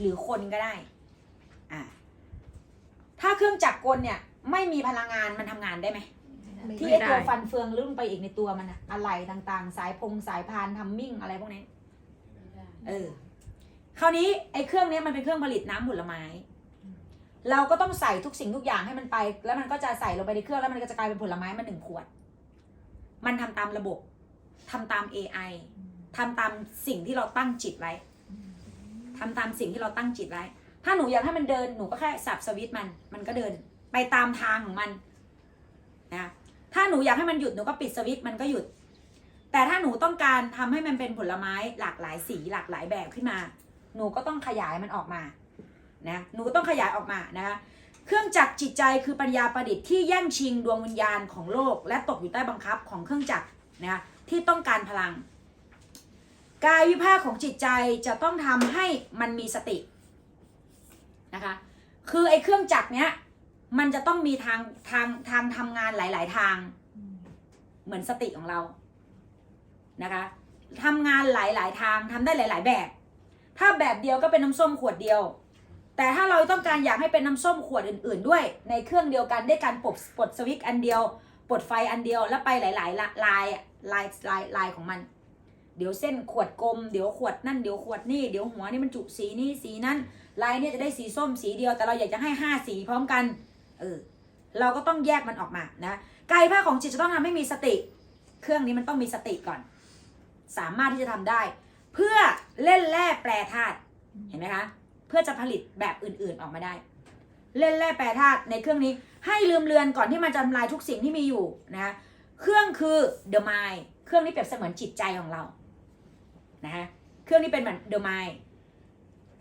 หรือคนก็ได้อ่าถ้าเครื่องจักรกลเนี่ยไม่มีพลังงานมันทำงานได้ไหม ที่ไม่ไอตัวได้ฟันเฟืองลื่นไปอีกในตัวมันอะอะไรต่างๆ สายพงสายพานทำมิ่งอะไรพวกนี้ เออ คราวนี้ไอ้เครื่องเนี้ยมันเป็นเครื่องผลิตน้ำผลไม้ เราก็ต้องใส่ทุกสิ่งทุกอย่างให้มันไป แล้วมันก็จะใส่ลงไปในเครื่องแล้วมันก็จะกลายเป็นผลไม้มาหนึ่งขวด มันทำตามระบบทำตาม AI ทำตามสิ่งที่เราตั้งจิตไว้ ทำตามสิ่งที่เราตั้งจิตไว้ ถ้าหนูอยากให้มันเดินหนูก็แค่สับสวิตมัน มันก็เดินไปตามทางของมันนะถ้าหนูอยากให้มันหยุดหนูก็ปิดสวิตมันก็หยุด แต่ถ้าหนูต้องการทำให้มันเป็นผลไม้หลากหลายสีหลากหลายแบบขึ้นมา หนูก็ต้องขยายมันออกมานะหนูก็ต้องขยายออกมานะคะเครื่องจักรจิตใจคือปัญญาประดิษฐ์ที่แย่งชิงดวงวิญญาณของโลก และตกอยู่ใต้บังคับของเครื่องจักรนะคะที่ต้องการพลัง กายวิภาคของจิตใจจะต้องทำให้มันมีสตินะคะ คือไอ้เครื่องจักรเนี้ย มันจะต้องมีทางทางทางทำงานหลาย ๆ ทาง เหมือนสติของเรานะคะทำงานหลาย ๆ ทางทำได้หลาย ๆ แบบ ถ้าแบบเดียวก็เป็นน้ำส้มขวดเดียว แต่ถ้าเราต้องการอยากให้เป็นน้ำส้มขวดอื่น ๆ ด้วย ในเครื่องเดียวกันได้การปลดปลดสวิตช์อันเดียวปลดไฟอันเดียวแล้วไปหลาย ๆละลายลายลายลายของมัน เดี๋ยวเส้นขวดกลม เดี๋ยวขวดนั่น เดี๋ยวขวดนี่ เดี๋ยวหัวนี่มันจุสีนี่สีนั้นลายเนี่ยจะได้สีส้มสีเดียว แต่เราอยากจะให้ห้าสีพร้อมกัน เออ เราก็ต้องแยกมันออกมานะ กายภาคของจิตจะต้องทำให้มีสติ เครื่องนี้มันต้องมีสติก่อน สามารถที่จะทำได้ เพื่อเล่นแร่แปรธาตุ เห็นไหมคะ เพื่อจะผลิตแบบอื่นๆออกมาได้ เล่นแร่แปรธาตุในเครื่องนี้ ให้ลืมเลือนก่อนที่มันจะทำลายทุกสิ่งที่มีอยู่นะคะเครื่องคือ the mind เครื่องนี้เปรียบเสมือนจิตใจของเรา นะคะเครื่องนี้เป็นเหมือน the mind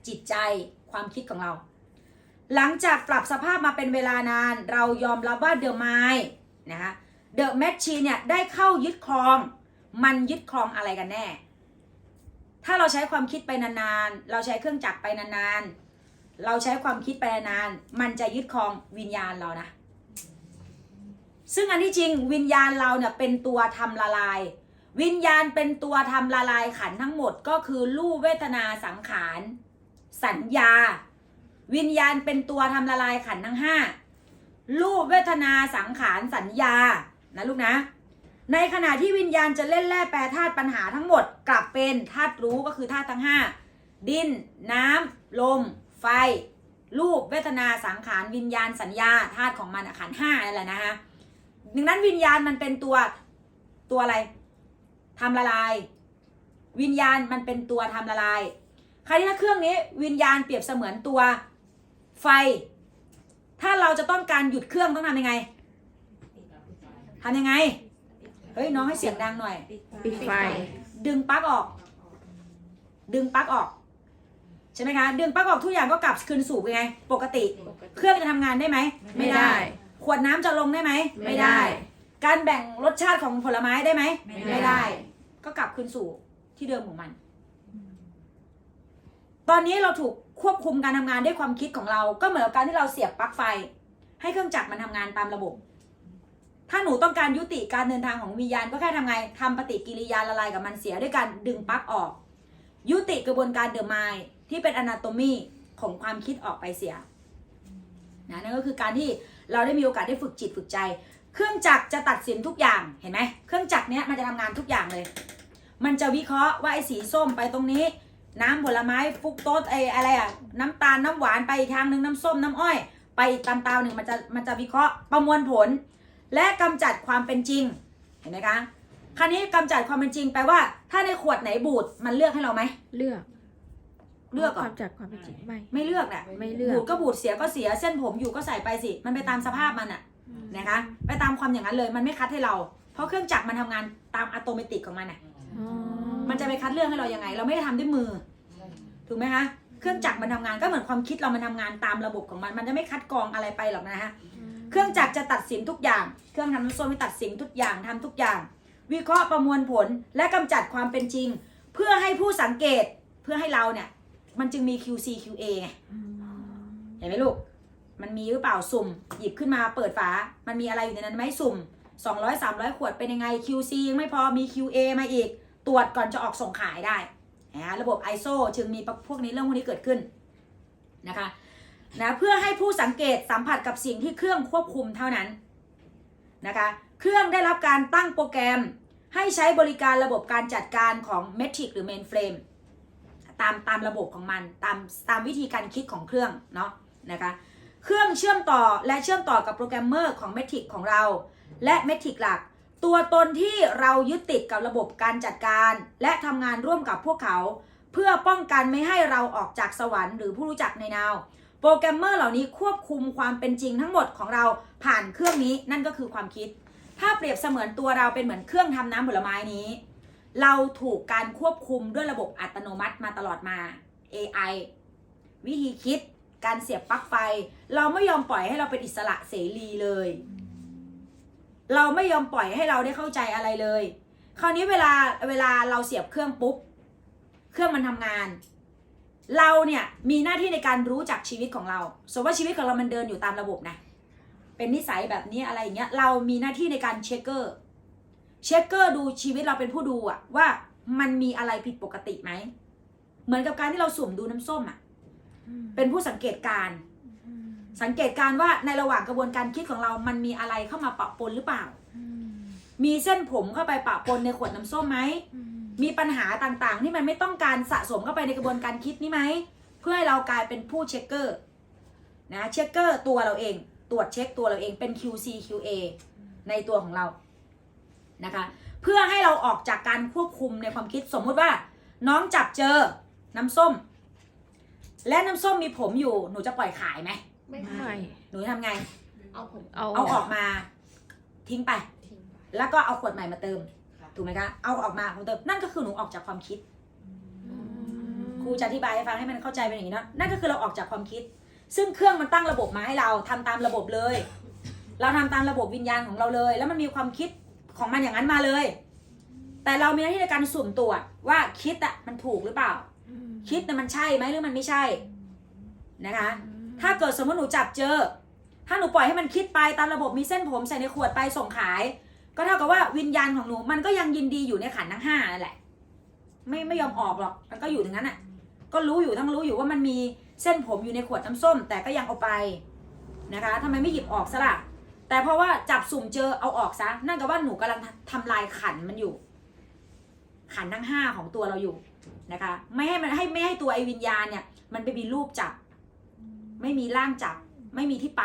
จิตใจความคิดของเรา หลังจากปรับสภาพมาเป็นเวลานาน เรายอมรับว่า the mind นะคะ the machine เนี่ยได้เข้ายึดครอง มันยึดครองอะไรกันแน่ ถ้าเราใช้ความคิดไปนานๆ เราใช้เครื่องจักรไปนานๆ เราใช้ความคิดไปนานๆ มันจะยึดครองวิญญาณเรานะ ซึ่งอันที่จริงวิญญาณเราเนี่ยเป็นตัวทำละลาย วิญญาณเป็นตัวทำละลายขันทั้งหมดก็คือรูปเวทนาสังขาร สัญญา วิญญาณเป็นตัวทำละลายขันทั้งห้ารูปเวทนาสังขารสัญญานะลูกนะ ในขณะที่วิญญาณจะเล่นแร่แปรธาตุปัญหาทั้งหมด กลับเป็นธาตุรู้ก็คือธาตุทั้งห้าดิน น้ำ ลม ไฟ รูปเวทนาสังขารวิญญาณสัญญาธาตุของมันขันห้านั่นแหละนะคะดังนั้นวิญญาณมันเป็นตัวตัวอะไร ทำละลาย วิญญาณมันเป็นตัวทำละลายคราวนี้ถ้าเครื่องนี้วิญญาณเปรียบเสมือนตัวไฟ ถ้าเราจะต้องการหยุดเครื่องต้องทำยังไงทำยังไง เฮ้ยน้องให้เสียงดังหน่อย ปิดไฟ ดึงปลั๊กออก ดึงปลั๊กออกใช่ไหมคะ ดึงปลั๊กออกทุกอย่างก็กลับคืนสู่ยังไง ปกติ เครื่องจะทำงานได้ไหม ไม่ได้ ขวดน้ำจะลงได้ไหม ไม่ได้ การแบ่งรสชาติของผลไม้ได้ไหมไม่ได้ ก็กลับคืนสู่ที่เดิมของมัน ตอนนี้เราถูกควบคุมการทำงานด้วยความคิดของเรา ก็เหมือนกับการที่เราเสียบปลั๊กไฟ ให้เครื่องจักรมันทำงานตามระบบ ถ้าหนูต้องการยุติการเดินทางของวิญญาณก็แค่ทำไงทำปฏิกิริยาละลายกับมันเสียด้วยการดึงปลั๊กออก ยุติกระบวนการเดอะมายที่เป็นอนาโตมีของความคิดออกไปเสียนะนั่นก็คือการที่เราได้มีโอกาสได้ฝึกจิตฝึกใจ เครื่องจักรจะตัดสินทุกอย่างเห็นไหมเครื่องจักรเนี้ยมันจะทำงานทุกอย่างเลย มันจะวิเคราะห์ว่าไอ้สีส้มไปตรงนี้ น้ำผลไม้ฟุกโต๊ดไอ้อะไรอะน้ำตาลน้ำหวานไปอีกทางหนึ่งน้ำส้มน้ำอ้อย ไปอีกตามตาวหนึ่งมันจะมันจะวิเคราะห์ประมวลผล และกำจัดความเป็นจริงเห็นไหมคะคราวนี้กำจัดความเป็นจริงแปลว่า ถ้าในขวดไหนบูดมันเลือกให้เราไหมเลือกเลือกคก่อวานมจัดความเป็นจริงไม่ไม่เลือกน่ะไม่เลือกบูดก็บูดเสียก็เสียเส้นผมอยู่ก็ใส่ไปสิ มันไปตามสภาพมันอะ นะคะ ไปตามความอย่างนั้นเลยมันไม่คัดให้เรา เพราะเครื่องจักรมันทำงานตามอัตโนมัติของมันอะอ๋อมันจะไปคัดเลือกให้เรายังไง เราไม่ได้ทำด้วยมือ ถูกไหมคะเครื่องจักรมันทำงานก็เหมือนความคิดเรามันทำงานตามระบบของมัน มันจะไม่คัดกรองอะไรไปหรอกนะคะเครื่องจักรจะตัดสินทุกอย่าง เครื่องทำน้ำส้มไม่ตัดสินทุกอย่างทำทุกอย่าง วิเคราะห์ประมวลผลและกำจัดความเป็นจริง เพื่อให้ผู้สังเกตเพื่อให้เราเนี่ย มันจึงมี QC QA ไงเห็นไหมลูก มันมีหรือเปล่าสุ่ม หยิบขึ้นมาเปิดฝา มันมีอะไรอยู่ในนั้นไหมสุ่ม 200 300 ขวดเป็นยังไง QC ยังไม่พอมี QA มาอีก ตรวจก่อนจะออกส่งขายได้นะระบบ ISO จึงมีพวกนี้เรื่องพวกนี้เกิดขึ้นนะคะนะเพื่อให้ผู้สังเกตสัมผัสกับสิ่งที่เครื่องควบคุมเท่านั้นนะคะเครื่องได้รับการตั้งโปรแกรม ให้ใช้บริการระบบการจัดการของ Metric หรือ Mainframe ตามตามระบบของมัน ตามตามวิธีการคิดของเครื่องเนาะนะคะ เครื่องเชื่อมต่อและเชื่อมต่อกับโปรแกรมเมอร์ของ Metric ของเรา และ Metric หลัก ตัวตนที่เรายึดติดกับระบบการจัดการ และทำงานร่วมกับพวกเขา เพื่อป้องกันไม่ให้เราออกจากสวรรค์หรือผู้รู้จักในนาวโปรแกรมเมอร์เหล่านี้ควบคุมความเป็นจริงทั้งหมดของเราผ่านเครื่องนี้นั่นก็คือความคิด ถ้าเปรียบเสมือนตัวเราเป็นเหมือนเครื่องทำน้ำผลไม้นี้ เราถูกการควบคุมด้วยระบบอัตโนมัติมาตลอดมา AI วิธีคิด การเสียบปลั๊กไฟ เราไม่ยอมปล่อยให้เราเป็นอิสระเสรีเลย เราไม่ยอมปล่อยให้เราได้เข้าใจอะไรเลย คราวนี้เวลาเวลาเราเสียบเครื่องปุ๊บเครื่องมันทำงาน เราเนี่ยมีหน้าที่ในการรู้จักชีวิตของเราสมมติว่าชีวิตของเรามันเดินอยู่ตามระบบนะเป็นนิสัยแบบนี้อะไรอย่างเงี้ยเรามีหน้าที่ในการเช็คเกอร์เช็คเกอร์ดูชีวิตเราเป็นผู้ดูอะว่ามันมีอะไรผิดปกติไหมเหมือนกับการที่เราสุ่มดูน้ำส้มอะ เป็นผู้สังเกตการณ์สังเกตการณ์ว่าในระหว่างกระบวนการคิดของเรา มันมีอะไรเข้ามาปะปนหรือเปล่า มีเส้นผมเข้าไปปะปนในขวดน้ำส้มไหม มีปัญหาต่างๆ ที่มันไม่ต้องการสะสมเข้าไปในกระบวนการคิดนี้ไหม เพื่อให้เรากลายเป็นผู้เช็คเกอร์นะเช็คเกอร์ตัวเราเอง ตรวจเช็คตัวเราเองเป็น QC QA ในตัวของเรานะคะ เพื่อให้เราออกจากการควบคุมในความคิดสมมุติว่า น้องจับเจอน้ำส้ม และน้ำส้มมีผมอยู่หนูจะปล่อยขายไหมไม่ไม่ให้หนูทำไง เอาผมเอาเอาออกมา ทิ้งไป ทิ้งไป แล้วก็เอาขวดใหม่มาเติมค่ะ ถูกไหมคะเอาออกมาผมเติมนั่นก็คือหนูออกจากความคิด ครูจะอธิบายให้ฟังให้มันเข้าใจเป็นอย่างนี้เนอะนั่นก็คือเราออกจากความคิด ซึ่งเครื่องมันตั้งระบบมาให้เราทำตามระบบเลย เราทำตามระบบวิญญาณของเราเลย แล้วมันมีความคิดของมันอย่างนั้นมาเลย แต่เรามีหน้าที่ในการสุ่มตรวจว่าคิดอะมันถูกหรือเปล่า คิดน่ะมันใช่ไหมหรือมันไม่ใช่นะคะ ถ้าเกิดสมมติหนูจับเจอ ถ้าหนูปล่อยให้มันคิดไปตามระบบมีเส้นผมใส่ในขวดไปส่งขาย ก็เท่ากับว่าวิญญาณของหนูมันก็ยังยินดีอยู่ในขันธ์ทั้งห้านั่นแหละ ไม่ไม่ยอมออกหรอกมันก็อยู่ตรงนั้นอะ ก็รู้อยู่ทั้งรู้อยู่ว่ามันมีเส้นผมอยู่ในขวดน้ำส้ม แต่ก็ยังเอาไปนะคะทำไมไม่หยิบออกซะล่ะแต่เพราะว่าจับสุ่มเจอเอาออกซะนั่นก็ว่าหนูกำลังทำลายขันธ์มันอยู่ ขันธ์ทั้งห้าของตัวเราอยู่ นะคะ ไม่ให้มันให้ไม่ให้ตัวไอวิญญาณเนี่ย มันไปมีรูปจับ ไม่มีร่างจับ ไม่มีที่ไป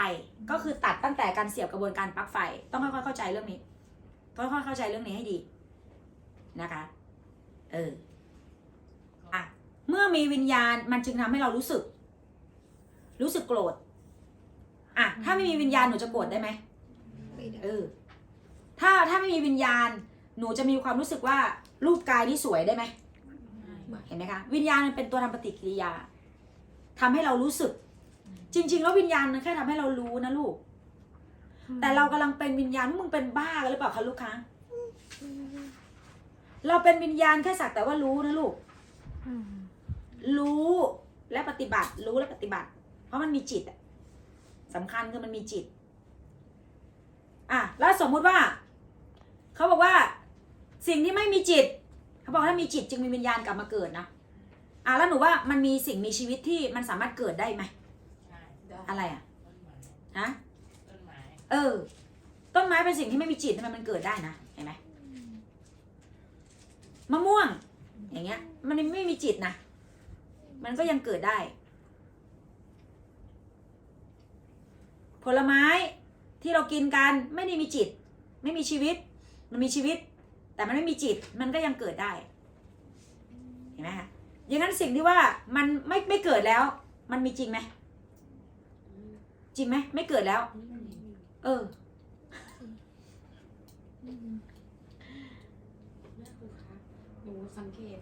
ก็คือตัดตั้งแต่การเสียบกระบวนการปลั๊กไฟ ต้องค่อยๆเข้าใจเรื่องนี้ค่อยๆเข้าใจเรื่องนี้ให้ดีนะคะ เอออะเมื่อมีวิญญาณมันจึงทำให้เรารู้สึก รู้สึกโกรธอะถ้าไม่มีวิญญาณหนูจะโกรธได้ไหมไม่ได้เออ ถ้าถ้าไม่มีวิญญาณ หนูจะมีความรู้สึกว่ารูปกายที่สวยได้ไหม เห็นไหมคะวิญญาณมันเป็นตัวทำปฏิกิริยาทำให้เรารู้สึก จริง ๆ แล้ววิญญาณมันแค่ทำให้เรารู้นะลูก แต่เรากำลังเป็นวิญญาณมึงเป็นบ้ากันหรือเปล่าคะลูกค้าเราเป็นวิญญาณแค่สักแต่ว่ารู้นะลูกรู้และปฏิบัติ รู้และปฏิบัติ เพราะมันมีจิตอะสำคัญคือมันมีจิต อะ แล้วสมมุติว่า เขาบอกว่า สิ่งที่ไม่มีจิต เขาบอกถ้ามีจิตจึงมีวิญญาณกลับมาเกิดนะอะแล้วหนูว่ามันมีสิ่งมีชีวิตที่มันสามารถเกิดได้ไหมอะไรอะฮะต้นไม้เออ ต้นไม้เป็นสิ่งที่ไม่มีจิตทำไมมันเกิดได้นะเห็นไหมมะม่วง อย่างเงี้ย มันไม่มีจิตนะมันก็ยังเกิดได้ ผลไม้ที่เรากินกันไม่ได้มีจิต ไม่มีชีวิต มันมีชีวิต แต่มันไม่มีจิตมันก็ยังเกิดได้ เห็นไหมคะอย่างนั้นสิ่งที่ว่ามันไม่ไม่เกิดแล้ว มันมีจริงไหมจริงไหมไม่เกิดแล้ว เออหนูสังเกต